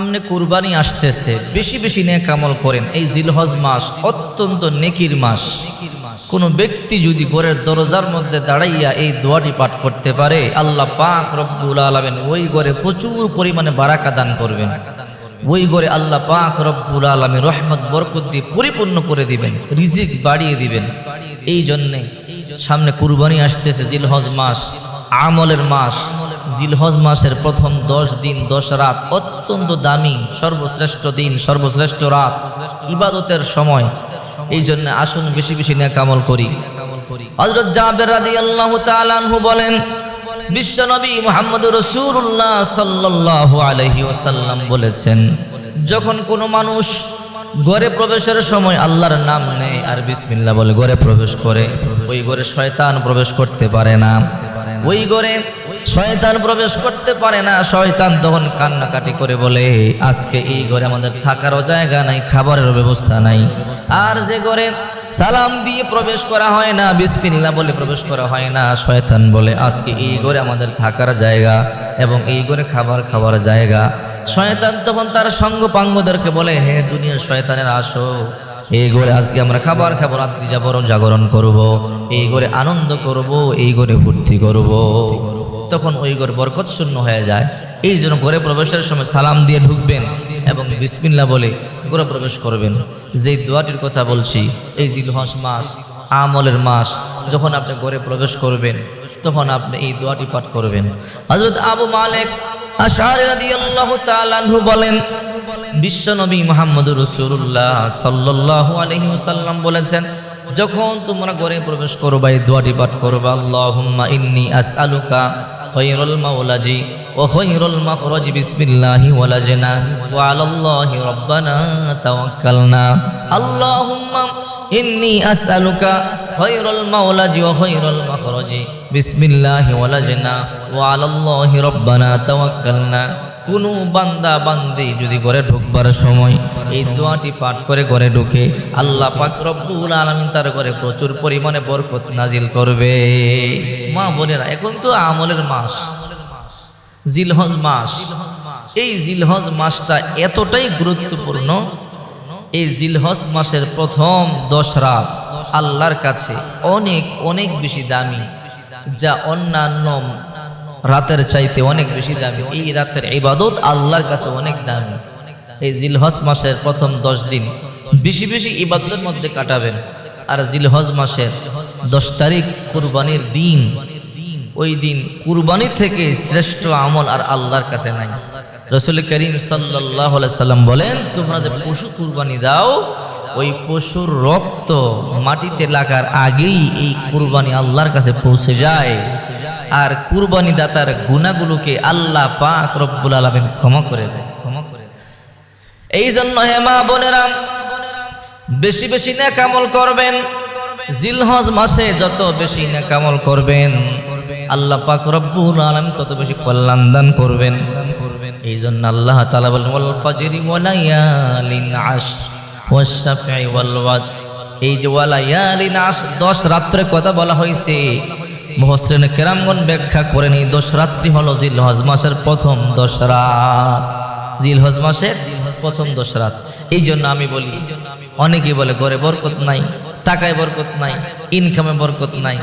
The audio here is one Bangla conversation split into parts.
সামনে কুরবানি আসতেছে, বেশি বেশি নেক আমল করেন। এই জিলহজ মাস অত্যন্ত নেকির মাস। কোনো ব্যক্তি যদি ঘরের দরজার মধ্যে দাঁড়াইয়া এই দোয়াটি পাঠ করতে পারে, আল্লাহ পাক রব্বুল আলমেন ওই ঘরে প্রচুর পরিমাণে বারাকা দান করবেন। ওই ঘরে আল্লাহ পাক রব্বুল আলমী রহমত, বরকত দিয়ে পরিপূর্ণ করে দিবেন, রিজিক বাড়িয়ে দিবেন। এই জন্যে সামনে কুরবানি আসতেছে জিলহজ মাস, আমলের মাস। জিলহজ মাসের প্রথম দশ দিন, দশ রাত, অত্যন্ত দামি, সর্বশ্রেষ্ঠ দিন, সর্বশ্রেষ্ঠ রাত, ইবাদতের সময়। এই জন্য আসুন বেশি বেশি নেকামল করি। হজরত জাবের রাদি আল্লাহ তালানহু বলেন বিশ্বনবী মোহাম্মদ রসুল্লাহ সাল্লাহ আলহি ওসাল্লাম বলেছেন, যখন কোনো মানুষ ঘরে প্রবেশের সময় আল্লাহর নাম নেই আর বিসমিল্লা বলে, ঘরে প্রবেশ করে, ওই ঘরে শয়তান প্রবেশ করতে পারে না। ওই ঘরে শয়তান প্রবেশ করতে পারে না, শয়তান তখন কান্নাকাটি করে বলে, আজকে এই ঘরে আমাদের থাকারও জায়গা নাই খাবারের ব্যবস্থা নাই আর যে ঘরে সালাম দিয়ে প্রবেশ করা হয় না বিসমিল্লা বলে প্রবেশ করা হয় না, শয়তান বলে, আজকে এই ঘরে আমাদের থাকার জায়গা এবং এই ঘরে খাবার খাবার জায়গা শয়তান তখন তার সঙ্গ পাঙ্গদেরকে বলে, হে দুনিয়ার শয়তানের আসো, এই ঘরে আজকে আমরা খাবার খাব, রাত্রি জাগরণ জাগরণ করব। এই ঘরে আনন্দ করব, এই ঘরে ফুর্তি করব। তখন ওই ঘর বরকত শূন্য হয়ে যায়। এই জন্য ঘরে প্রবেশের সময় সালাম দিয়ে ঢুকবেন এবং বিসমিল্লা বলে ঘরে প্রবেশ করবেন। যেই দোয়াটির কথা বলছি, এই জিলহস মাস, আমলের মাস, যখন আপনি ঘরে প্রবেশ করবেন, তখন আপনি এই দোয়াটি পাঠ করবেন। হজরত আবু মালিক বলেন, বিশ্বনবী মোহাম্মদ রসুল্লাহ সাল্লাহ আলহি সাল্লাম বলেছেন যখন তোমরা ঘরে প্রবেশ করবা এই দোয়াটি পাঠ করবা আল্লাহুম্মা ইন্নি আসআলুকা খৈরুল মাওলাজি ও খৈরুল মাখরাজি বিসমিল্লাহি ওয়ালাজনা ওয়া আলাল্লাহি রাব্বানা তাওয়াক্কালনা। আল্লাহুম্মা ইন্নি আসআলুকা খৈরুল মাওলাজি ওয়া খৈরুল মাখরাজি বিসমিল্লাহি ওয়ালাজনা ওয়া আলাল্লাহি রাব্বানা তাওয়াক্কালনা। কোনো বান্দা বান্দি যদি ঘরে ঢুকবার সময় এই দোয়াটি পাঠ করে ঘরে ঢুকে আল্লাহ পাক আলমিন তার ঘরে প্রচুর পরিমাণে বরকত নাজিল করবে। মা বোনেরা, এখন তো আমলের মাস। জিলহজ মাস। এই জিলহজ মাসটা এতটাই গুরুত্বপূর্ণ। এই জিলহজ মাসের প্রথম দশ রাত আল্লাহর কাছে অনেক অনেক বেশি দামি, যা অন্যান্য রাতের চাইতে অনেক বেশি দামি। এই রাতের ইবাদত আল্লাহর কাছে অনেক দামি। এই জিলহজ মাসের প্রথম দশ দিন বেশি বেশি ইবাদতের মধ্যে কাটাবেন। আর জিলহজ মাসের দশ তারিখ কুরবানির দিন, ওই দিন কুরবানি থেকে শ্রেষ্ঠ আমল আর আল্লাহর কাছে নাই। রসুল করিম সাল্লাহ সাল্লাম বলেন, তোমরা যে পশু কুরবানি দাও, ওই পশুর রক্ত মাটিতে লাগার আগেই এই কুরবানি আল্লাহর কাছে পৌঁছে যায়। আর কুরবানি দাতার গুণাগুলোকে আল্লাহ পাক রব্বুল আলমিন ক্ষমা করে দেয় ক্ষমা। এই জন্য হে মা বোনেরা বেশি বেশি নেকামল করবেন। জিলহজ মাসে যত বেশি নেকামল করবেন, আল্লাহ পাক রব্বুল আলম তত বেশি কল্যাণ দান করবেন। এই জন্য আল্লাহ তালা বলেন, ওয়াল ফাজরি ওয়ালায়ালিন আশ ওয়াশাফি ওয়াল ওয়াদ। এই যে ওয়ালায়ালিন আশ দশ রাত্রে কথা বলা হয়েছে। মহসেন কেরামগণ ব্যাখ্যা করেন, এই দশ রাত্রি হলো জিলহজ মাসের প্রথম দশ রাত। জিলহজ মাসের প্রথম দোসরাত রাত এই জন্য আমি বলি, অনেকেই বলে ঘরে বরকত নাই, টাকায় বরকত নাই ইনকামে বরকত নাই।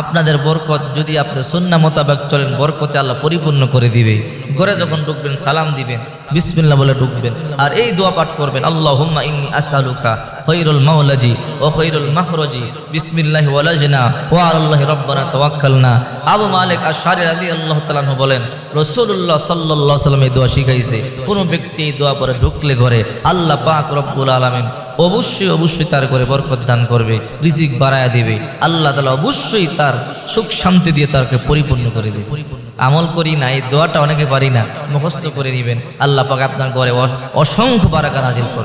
আপনাদের বরকত, যদি আপনি সন্না মোতাবেক চলেন, বরকতে আল্লাহ পরিপূর্ণ করে দিবে। ঘরে যখন ঢুকবেন, সালাম দিবেন বিসমিল্লা বলে ঢুকবেন। আর এই দোয়া পাঠ করবেন আল্লাহ হুম্মা ইন্নি আসালুকা খৈরুল মাওলাজি ও খৈরুল মাখরজি। বিসমিল্লাহি ওয়ালাজনা ও আল্লাহ রব্বানা তাওয়াক্কালনা। আবু মালিক আশারি আলী আল্লাহ তাআলা বলেন রসুল্লাহ আলাইহি সাল্লাম এই দোয়া শিখাইছে। কোন ব্যক্তি এই দোয়া পরে ঢুকলে ঘরে আল্লাহ পাক রব্বুল আলামিন অবশ্যই অবশ্যই তার করে বরকত দান করবে, রিজিক বাড়ায় দেবে। আল্লাহ তালা অবশ্যই তার সুখ শান্তি দিয়ে তারকে পরিপূর্ণ করে দেবে। আমল করি না, এই দোয়াটা অনেকে পারি না, মুখস্থ করে নেবেন। আল্লাহ পাক আপনার ঘরে অস- অসংখ্য বারাকা নাজিল করবে